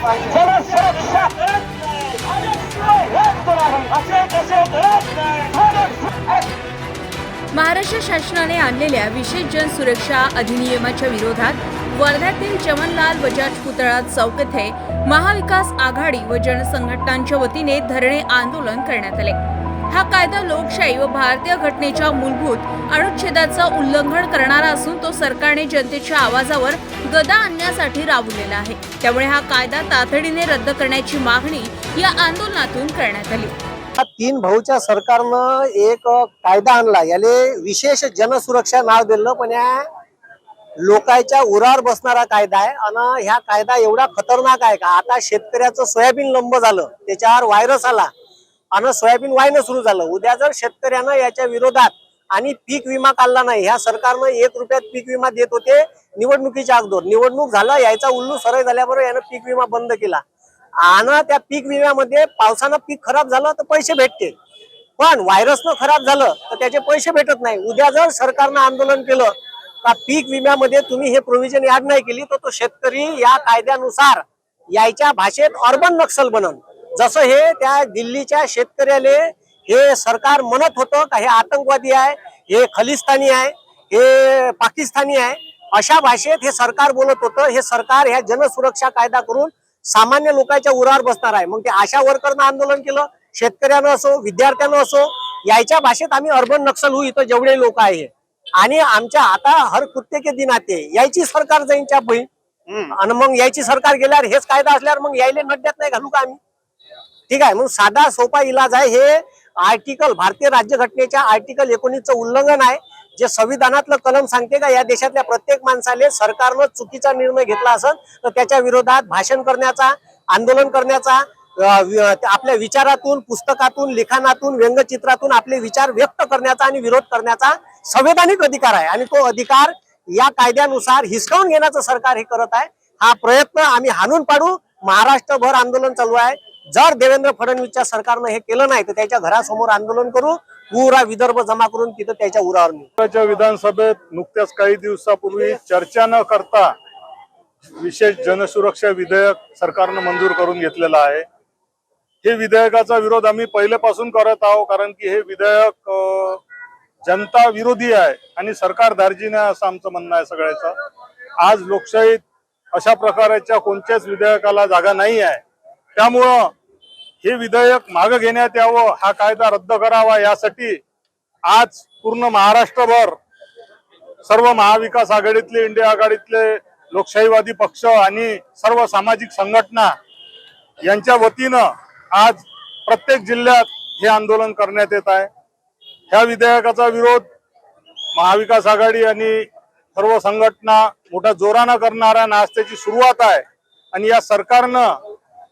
जनसुरक्षा महाराष्ट्र शासनाने आणलेल्या विशेष जनसुरक्षा अधिनियमाच्या विरोधात वर्ध्यातील जमनलाल बजाज पुतळा चौक येथे महाविकास आघाडी व जनसंघटनांच्या वतीने धरणे आंदोलन करण्यात आले. हा कायदा लोकशाही व भारतीय घटनेच्या मूलभूत अनुच्छेदाचं उल्लंघन करणारा असून तो सरकारने जनतेच्या आवाजावर गदा आणण्यासाठी राबवलेला आहे. त्यामुळे हा कायदा तातडीने रद्द करण्याची मागणी या आंदोलनातून करण्यात आली. तीन भाऊच्या सरकारनं एक कायदा आणला. याले विशेष जनसुरक्षा नाव दिलं पण या लोकांच्या उरावर बसणारा कायदा आहे. आणि ह्या कायदा एवढा खतरनाक आहे का? आता शेतकऱ्याचं सोयाबीन लंब झालं त्याच्यावर व्हायरस आला. आणि सोयाबीन वाहिनं सुरू झालं. उद्या जर शेतकऱ्यानं याच्या विरोधात आणि पीक विमा काढला नाही ह्या सरकारनं एक रुपयात पीक विमा देत होते निवडणुकीच्या अगोदर. निवडणूक झाला यायचा उल्लू सरळ झाल्याबरोबर यानं पीक विमा बंद केला. आणि त्या पीक विम्यामध्ये पावसानं पीक खराब झालं तर पैसे भेटते. पण व्हायरसनं खराब झालं तर त्याचे पैसे भेटत नाही. उद्या जर सरकारनं आंदोलन केलं का पीक विम्यामध्ये तुम्ही हे प्रोव्हिजन ऍड नाही केली तर तो शेतकरी या कायद्यानुसार यायच्या भाषेत अर्बन नक्सल बनन. जसं हे त्या दिल्लीच्या शेतकऱ्याले हे सरकार म्हणत होतं का हे आतंकवादी आहे हे खलिस्तानी आहे हे पाकिस्तानी आहे अशा भाषेत हे सरकार बोलत होतं. हे सरकार ह्या जनसुरक्षा कायदा करून सामान्य लोकांच्या उरावर बसणार आहे. मग ते आशा वर्करनं आंदोलन केलं शेतकऱ्यानं असो विद्यार्थ्यानं असो याच्या भाषेत आम्ही अर्बन नक्सल होऊ इथं जेवढे लोक आहे. आणि आमच्या आता हर कुत्ते के दिन आते यायची सरकार जाईन च्या बहीण. आणि मग यायची सरकार गेल्यावर हेच कायदा असल्यावर मग यायले नड्यात नाही घालू का आम्ही? ठीक आहे मग साधा सोपा इलाज आहे हे आर्टिकल भारतीय राज्यघटनेच्या आर्टिकल एकोणीसचं उल्लंघन आहे जे संविधानातलं कलम सांगते का या देशातल्या प्रत्येक माणसाले सरकारनं चुकीचा निर्णय घेतला असेल तर त्याच्या विरोधात भाषण करण्याचा आंदोलन करण्याचा आपल्या विचारातून पुस्तकातून लिखाणातून व्यंगचित्रातून आपले विचार व्यक्त करण्याचा आणि विरोध करण्याचा संवैधानिक अधिकार आहे. आणि तो अधिकार या कायद्यानुसार हिसकावून घेण्याचं सरकार हे करत आहे. हा प्रयत्न आम्ही हाणून पाडू. महाराष्ट्रभर आंदोलन चालू आहे. जर देवेंद्र फडणवीसच्या सरकारनं हे केलं नाही तर त्याच्या घरासमोर आंदोलन करू पुरा विदर्भ जमा करून तिथं त्याच्या उरावर नेऊ. विधानसभेत नुकत्याच काही दिवसापूर्वी चर्चा न करता विशेष जनसुरक्षा विधेयक सरकारनं मंजूर करून घेतलेलं आहे. हे विधेयकाचा विरोध आम्ही पहिल्यापासून करत आहोत कारण की हे विधेयक जनता विरोधी आहे आणि सरकार धार्जिन आहे असं आमचं म्हणणं आहे सगळ्याचं. आज लोकशाहीत अशा प्रकारच्या कोणत्याच विधेयकाला जागा नाही आहे. त्यामुळं हे विधेयक मागे घेण्यात यावं हा कायदा रद्द करावा यासाठी आज पूर्ण महाराष्ट्रभर सर्व महाविकास आघाडीतले इंडिया आघाडीतले लोकशाहीवादी पक्ष आणि सर्व सामाजिक संघटना यांच्या वतीनं आज प्रत्येक जिल्ह्यात हे आंदोलन करण्यात येत आहे. ह्या विधेयकाचा विरोध महाविकास आघाडी आणि सर्व संघटना मोठ्या जोरानं करणाऱ्या नाश्त्याची सुरुवात आहे आणि या सरकारनं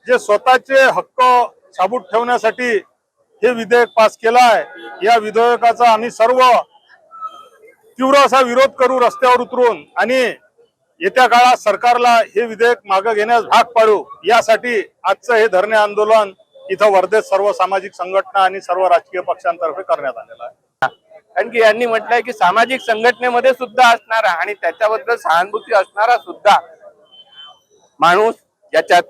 जे स्वतःचे हक्क साबूत ठेवण्यासाठी हे विधेयक पास केलं आहे या विधेयकाचा आम्ही सर्व तीव्र असा विरोध करू रस्त्यावर उतरून आणि येत्या काळात सरकारला हे विधेयक मागे घेण्यास भाग पाडू यासाठी आजचं हे धरणे आंदोलन इथं वर्धेत सर्व सामाजिक संघटना आणि सर्व राजकीय पक्षांतर्फे करण्यात आलेलं आहे. कारण की यांनी म्हटलंय की सामाजिक संघटनेमध्ये सुद्धा असणारा आणि त्याच्याबद्दल सहानुभूती असणारा सुद्धा माणूस याच्यात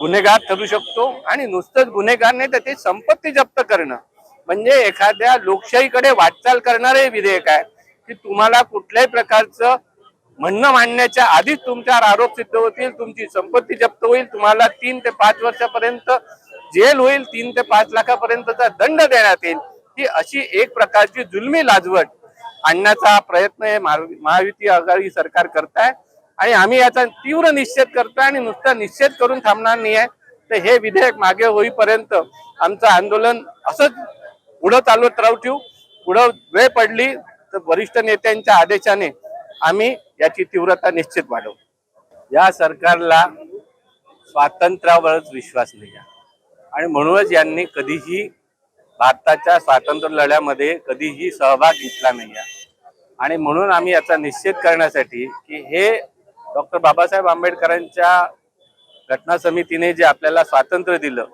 गुन्हेगार ठरू शकतो आणि नुसतंच गुन्हेगार नाही तर ते संपत्ती जप्त करणं. म्हणजे एखाद्या लोकशाहीकडे वाटचाल करणारे हे विधेयक आहे की तुम्हाला कुठल्याही प्रकारचं म्हणणं मांडण्याच्या आधीच तुमच्यावर आरोप सिद्ध होतील तुमची संपत्ती जप्त होईल तुम्हाला तीन ते पाच वर्षापर्यंत जेल होईल तीन ते पाच लाखापर्यंतचा दंड देण्यात येईल. ही अशी एक प्रकारची जुलमी लाजवट आणण्याचा प्रयत्न हे महायुती आघाडी सरकार करताय. आणि आम्ही याचा तीव्र निषेध करतोय आणि नुसता निषेध करून थांबणार नाही आहे तर हे विधेयक मागे होईपर्यंत आमचं आंदोलन असंच पुढं चालवत राहू ठेवू. पुढं वेळ पडली तर वरिष्ठ नेत्यांच्या आदेशाने आम्ही याची तीव्रता निश्चित वाढवू. या सरकारला स्वातंत्र्यावरच विश्वास नाही आहे. आणि म्हणूनच यांनी कधीही भारताच्या स्वातंत्र्य लढ्यामध्ये कधीही सहभाग घेतला नाही आहे. आणि म्हणून आम्ही याचा निश्चित करण्यासाठी की हे डॉक्टर बाबासाहेब आंबेडकरांच्या घटना समितीने जे आपल्याला स्वातंत्र्य दिलं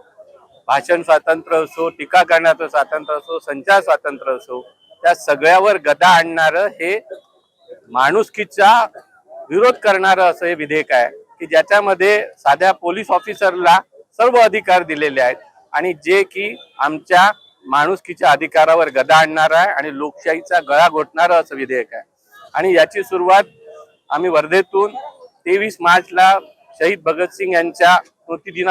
भाषण स्वातंत्र्य असो टीका करण्याचं स्वातंत्र्य असो संचार स्वातंत्र्य असो त्या सगळ्यावर गदा आणणारं हे माणुसकीचा विरोध करणारं असं हे विधेयक आहे की ज्याच्यामध्ये साध्या पोलीस ऑफिसरला सर्व अधिकार दिलेले आहेत आणि जे की आमच्या माणुसकीच्या अधिकारावर गदा आणणार आहे आणि लोकशाहीचा गळा घोटणारं असं विधेयक आहे. आणि याची सुरुवात आम्ही वर्धेतून तेवीस मार्चला शहीद भगतसिंग यांच्या स्मृतिदिना